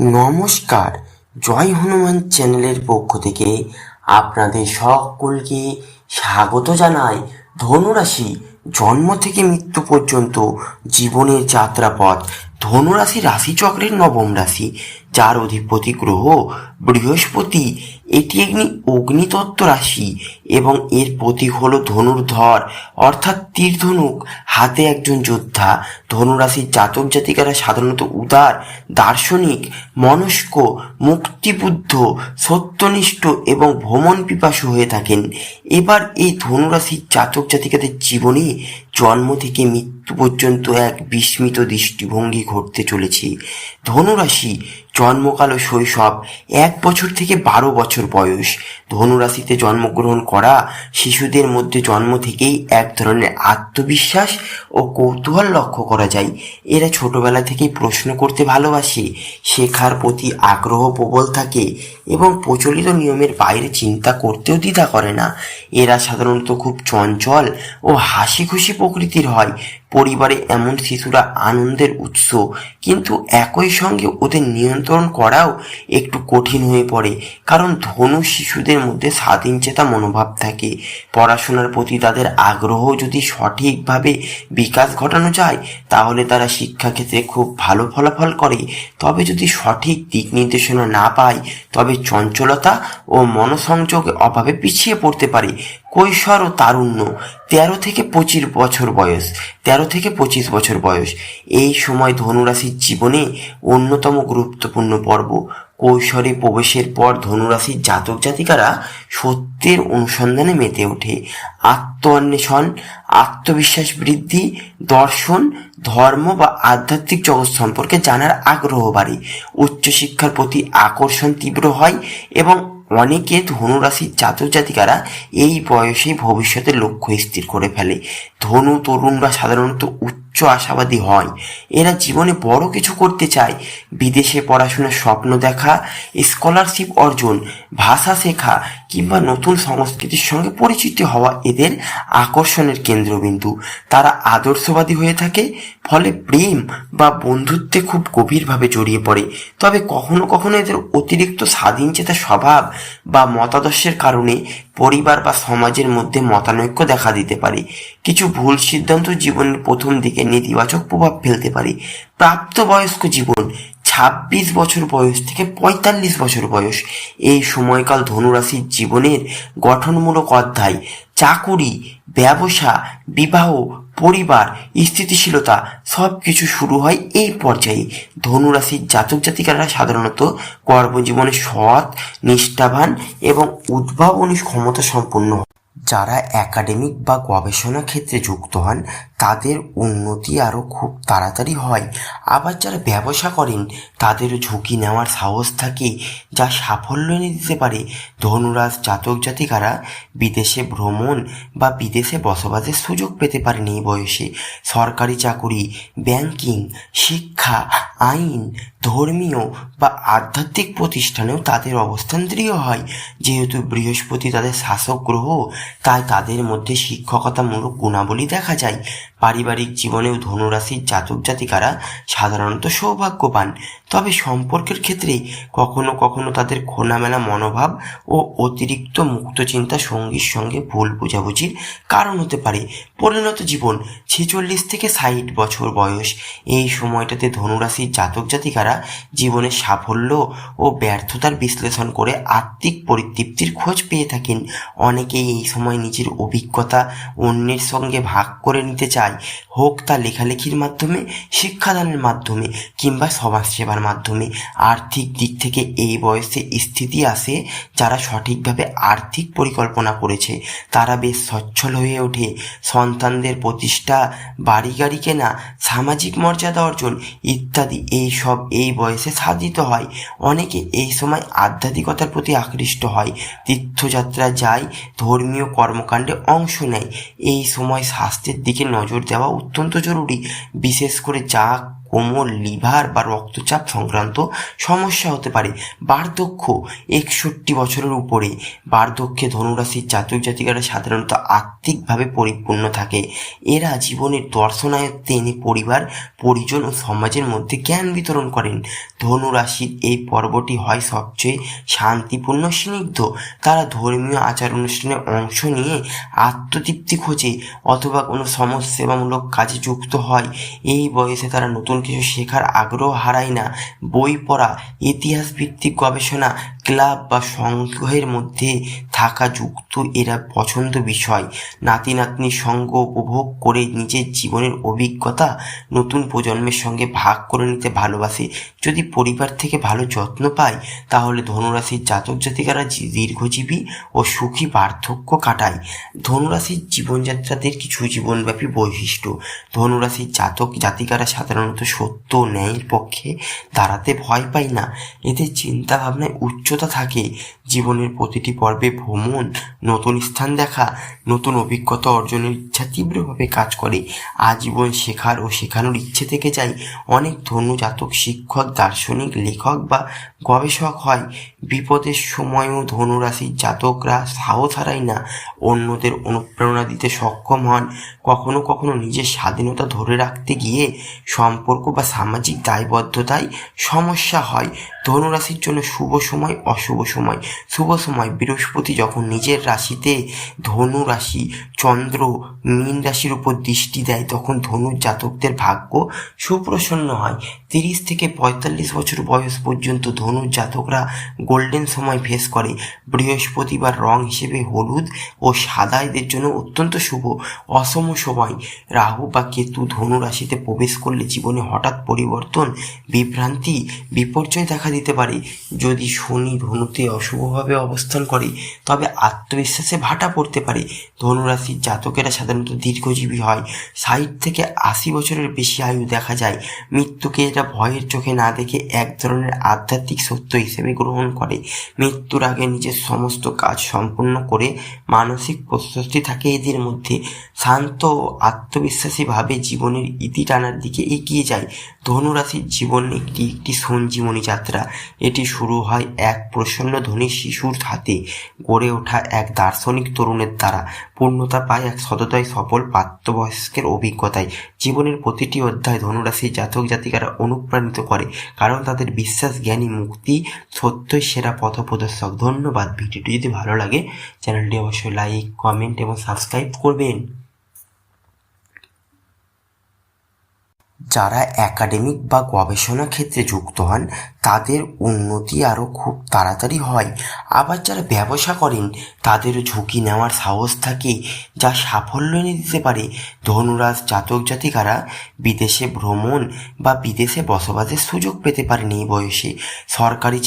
নমস্কার, জয় হনুমান চ্যানেলের পক্ষ থেকে আপনাদের সকলকে স্বাগত জানায় ধনুরাশি জন্ম থেকে মৃত্যু পর্যন্ত জীবনের যাত্রাপথ ধনুরাশি রাশিচক্রের নবম রাশি, যার অধিপতি গ্রহ বৃহস্পতি। এটি একটি অগ্নিতত্ত্ব রাশি এবং এর প্রতীক হলো ধনুর্ধর, অর্থাৎ তীর ধনুক হাতে একজন যোদ্ধা, ধনুরাশির জাতক জাতিকারা সাধারণত উদার, দার্শনিক, মনস্ক, মুক্তিবুদ্ধ, সত্যনিষ্ঠ এবং ভ্রমণ পিপাসু হয়ে থাকেন। এবার এই ধনুরাশির জাতক জাতিকাদের জীবনে জন্ম থেকে মৃত্যু পর্যন্ত এক বিস্মিত দৃষ্টিভঙ্গি ঘটতে চলেছে। ধনুরাশি জন্মকাল ও শৈশব এক বছর থেকে বারো বছর বয়স। ধনুরাশিতে জন্মগ্রহণ করা শিশুদের মধ্যে জন্ম থেকেই এক ধরনের আত্মবিশ্বাস ও কৌতূহল লক্ষ্য করা যায়। এরা ছোটবেলা থেকেই প্রশ্ন করতে ভালোবাসে, শেখার প্রতি আগ্রহ প্রবল থাকে এবং প্রচলিত নিয়মের বাইরে চিন্তা করতেও দ্বিধা করে না। এরা সাধারণত খুব চঞ্চল ও হাসি খুশি প্রকৃতির হয়। পরিবারে এমন শিশুরা আনন্দের উৎস, কিন্তু একই সঙ্গে ওদের নিয়ন্ত্রণ করাও একটু কঠিন হয়ে পড়ে, কারণ ধনু শিশুদের মধ্যে স্বাধীনচেতা মনোভাব থাকে। পড়াশোনার প্রতি তাদের আগ্রহ যদি সঠিকভাবে বিকাশ ঘটানো যায়, তাহলে তারা শিক্ষাক্ষেত্রে খুব ভালো ফলাফল করে। তবে যদি সঠিক দিক নির্দেশনা না পায়, তবে চঞ্চলতা ও মনসংযোগের অভাবে পিছিয়ে পড়তে পারে। কৈশোর ও তারুণ্য, তেরো থেকে পঁচিশ বছর বয়স, তেরো থেকে পঁচিশ বছর বয়স। এই সময় ধনুরাশির জীবনে অন্যতম গুরুত্বপূর্ণ পর্ব কৈশোরে প্রবেশের পর ধনুরাশির জাতক জাতিকারা সত্যের অনুসন্ধানে মেতে ওঠে। আত্ম অন্বেষণ আত্মবিশ্বাস বৃদ্ধি, দর্শন, ধর্ম বা আধ্যাত্মিক জগৎ সম্পর্কে জানার আগ্রহ বাড়ে। উচ্চশিক্ষার প্রতি আকর্ষণ তীব্র হয় এবং অনেকে ধনুরাশির জাতক জাতিকারা এই বয়সেই ভবিষ্যতের লক্ষ্য স্থির করে ফেলে। ধনু তরুণরা সাধারণত উচ্চ আশাবাদী হয়। এরা জীবনে বড় কিছু করতে চায়। বিদেশে পড়াশোনার স্বপ্ন দেখা স্কলারশিপ অর্জন, ভাষা শেখা কিংবা নতুন সংস্কৃতির সঙ্গে পরিচিত হওয়া এদের আকর্ষণের কেন্দ্রবিন্দু। তারা আদর্শবাদী হয়ে থাকে, ফলে প্রেম বা বন্ধুত্বে খুব গভীরভাবে জড়িয়ে পড়ে। তবে কখনো কখনো এদের অতিরিক্ত স্বাধীনচেতা স্বভাব বা মতাদর্শের কারণে পরিবার বা সমাজের মধ্যে মতানৈক্য দেখা দিতে পারে। কিছু ভুল সিদ্ধান্ত জীবনের প্রথম দিকে নেতিবাচক প্রভাব ফেলতে পারে। প্রাপ্তবয়স্ক জীবন ছাব্বিশ বছর বয়স থেকে পঁয়তাল্লিশ বছর বয়স। এই সময়কাল ধনুরাশির জীবনের গঠনমূলক অধ্যায়। চাকুরি, ব্যবসা, বিবাহ, পরিবার, স্থিতিশীলতা সব কিছু শুরু হয় এই পর্যায়ে। ধনুরাশির জাতক জাতিকারা সাধারণত কর্মজীবনে সৎ, নিষ্ঠাবান এবং উদ্ভাবনী ক্ষমতা সম্পন্ন। যারা একাডেমিক বা গবেষণা ক্ষেত্রে যুক্ত হন তাদের উন্নতি আরও খুব তাড়াতাড়ি হয়। আবার যারা ব্যবসা করেন, তাদেরও ঝুঁকি নেওয়ার সাহস থাকে যা সাফল্য এনে দিতে পারে। ধনুরাজ জাতক জাতিকারা বিদেশে ভ্রমণ বা বিদেশে বসবাসের সুযোগ পেতে পারেন এই বয়সে। সরকারি চাকুরি, ব্যাংকিং, শিক্ষা, আইন, ধর্মীয় বা আধ্যাত্মিক প্রতিষ্ঠানেও তাদের অবস্থান দৃঢ় হয়। যেহেতু বৃহস্পতি তাদের শাসক গ্রহ তাই তাদের মধ্যে শিক্ষকতামূলক গুণাবলী দেখা যায়। পারিবারিক জীবনেও ধনুরাশির জাতক জাতিকারা সাধারণত সৌভাগ্যবান। তবে সম্পর্কের ক্ষেত্রে কখনো কখনো তাদের খোলামেলা মনোভাব ও অতিরিক্ত মুক্ত চিন্তা সঙ্গীর সঙ্গে ভুল বোঝাবুঝির কারণ হতে পারে। পরিণত জীবন, ছেচল্লিশ থেকে ষাট বছর বয়স, এই সময়টাতে ধনুরাশির জাতক জাতিকারা জীবনের সাফল্য ও ব্যর্থতার বিশ্লেষণ করে আত্মিক পরিতৃপ্তির খোঁজ পেয়ে থাকেন। অনেকেই এই সময় নিজের অভিজ্ঞতা অন্যের সঙ্গে ভাগ করে নিতে চায়। হোক তা লেখালেখির মাধ্যমে, শিক্ষাদানের মাধ্যমে কিংবা সমাজসেবার মাধ্যমে। আর্থিক দিক থেকে এই বয়সে স্থিতি আসে যারা সঠিকভাবে আর্থিক পরিকল্পনা করেছে। তারা বেশ সচ্ছল হয়ে ওঠে। সন্তানদের প্রতিষ্ঠা বাড়ি গাড়ি কেনা, সামাজিক মর্যাদা অর্জন ইত্যাদি এই সব এই বয়সে সাধিত হয়। অনেকে এই সময় আধ্যাত্মিকতার প্রতি আকৃষ্ট হয়। তীর্থযাত্রা যায়, ধর্মীয় কর্মকাণ্ডে অংশ নেয়। এই সময় স্বাস্থ্যের দিকে নজর দেওয়া অত্যন্ত জরুরি। বিশেষ করে যা কোমর লিভার বা রক্তচাপ সংক্রান্ত সমস্যা হতে পারে। বার্ধক্য একষট্টি বছরের উপরে। বার্ধক্যে ধনুরাশির জাতক জাতিকারা সাধারণত আর্থিকভাবে পরিপূর্ণ থাকে। এরা জীবনের দর্শনায়ত্তে এনে পরিবার, পরিজন ও সমাজের মধ্যে জ্ঞান বিতরণ করেন। ধনুরাশির এই পর্বটি হয় সবচেয়ে শান্তিপূর্ণ স্নিগ্ধ। তারা ধর্মীয় আচার অনুষ্ঠানে অংশ নিয়ে আত্মতৃপ্তি খোঁজে অথবা কোনো সমাজসেবামূলক কাজে যুক্ত হয়। এই বয়সে তারা নতুন কিছু শেখার আগ্রহ হারাই না। বই পড়া ইতিহাস ভিত্তিক গবেষণা ক্লাব বা সংগ্রহের মধ্যে থাকা যুক্ত এরা পছন্দ বিষয়। নাতি নাতনির সঙ্গ উপভোগ করে নিজের জীবনের অভিজ্ঞতা নতুন প্রজন্মের সঙ্গে ভাগ করে নিতে ভালোবাসে। যদি পরিবার থেকে ভালো যত্ন পায়, তাহলে ধনুরাশির জাতক জাতিকারা দীর্ঘজীবী ও সুখী পার্থক্য কাটায়। ধনুরাশির জীবনযাত্রাদের কিছু জীবনব্যাপী বৈশিষ্ট্য। ধনুরাশির জাতক জাতিকারা সাধারণত সত্য ন্যায়ের পক্ষে দাঁড়াতে ভয় পায় না। এদের চিন্তা ভাবনায় উচ্চতা থাকে। জীবনের প্রতিটি পর্বে ভ্রমণ, নতুন স্থান দেখা, নতুন অভিজ্ঞতা অর্জনের ইচ্ছা তীব্রভাবে কাজ করে। আজীবন শেখার ও শেখানোর ইচ্ছে থেকে যায় অনেক ধন্য জাতক, শিক্ষক, দার্শনিক, লেখক বা গবেষক হয়, বিপদের সময়ও ধনুরাশির জাতকরা সাহস হারায় না, অন্যদের অনুপ্রেরণা দিতে সক্ষম হন। কখনো কখনো নিজের স্বাধীনতা ধরে রাখতে গিয়ে সম্পর্ক বা সামাজিক দায়বদ্ধতায় সমস্যা হয়। ধনুরাশির জন্য শুভ সময় অশুভ সময়। শুভ সময় বৃহস্পতি যখন নিজের রাশিতে ধনু রাশি চন্দ্র, মীন রাশির উপর দৃষ্টি দেয়, তখন ধনুর জাতকদের ভাগ্য সুপ্রসন্ন হয়। তিরিশ থেকে পঁয়তাল্লিশ বছর বয়স পর্যন্ত ধনুর জাতকরা গোল্ডেন সময় ফেস করে। বৃহস্পতিবার রং হিসেবে হলুদ ও সাদা এদের জন্য অত্যন্ত শুভ, অসম সময়। রাহু বা কেতু ধনু রাশিতে প্রবেশ করলে জীবনে হঠাৎ পরিবর্তন, বিভ্রান্তি, বিপর্যয় দেখা দিতে পারে। যদি শনি ধনুতে অশুভভাবে অবস্থান করে, তবে আত্মবিশ্বাসে ভাটা পড়তে পারে। ধনুরাশির জাতকেরা সাধারণত দীর্ঘজীবী হয়। ষাট থেকে আশি বছরের বেশি আয়ু দেখা যায়। মৃত্যুকে এরা ভয়ের চোখে না দেখে এক ধরনের আধ্যাত্মিক সত্য হিসেবে গ্রহণ করে। মৃত্যুর আগে নিজের সমস্ত কাজ সম্পূর্ণ করে মানসিক প্রস্তুতি থাকে এদের মধ্যে। শান্ত ও আত্মবিশ্বাসীভাবে জীবনের ইতি টানার দিকে এগিয়ে যায়। ধনুরাশির জীবন একটি একটি সঞ্জীবনী যাত্রা। এটি শুরু হয় এক প্রসন্ন ধনী শিশুর হাতে। গড়ে ওঠা এক দার্শনিক তরুণের দ্বারা। পূর্ণতা পায় এক সততায় সফল প্রাপ্তবয়স্কের অভিজ্ঞতায়। জীবনের প্রতিটি অধ্যায় ধনুরাশির জাতক জাতিকারা অনুপ্রাণিত করে, কারণ তাদের বিশ্বাস, জ্ঞানী, মুক্তি সত্যই সেরা পথ প্রদর্শক ধন্যবাদ। ভিডিওটি যদি ভালো লাগে, চ্যানেলটি অবশ্যই লাইক কমেন্ট এবং সাবস্ক্রাইব করবেন। যারা একাডেমিক বা গবেষণা ক্ষেত্রে যুক্ত হন, তাদের উন্নতি আরও খুব তাড়াতাড়ি হয়। আবার যারা ব্যবসা করেন তাদেরও ঝুঁকি নেওয়ার সাহস থাকে যা সাফল্য এনে দিতে পারে। ধনুরাজ জাতক জাতিকারা বিদেশে ভ্রমণ বা বিদেশে বসবাসের সুযোগ পেতে পারেন এই বয়সে। সরকারি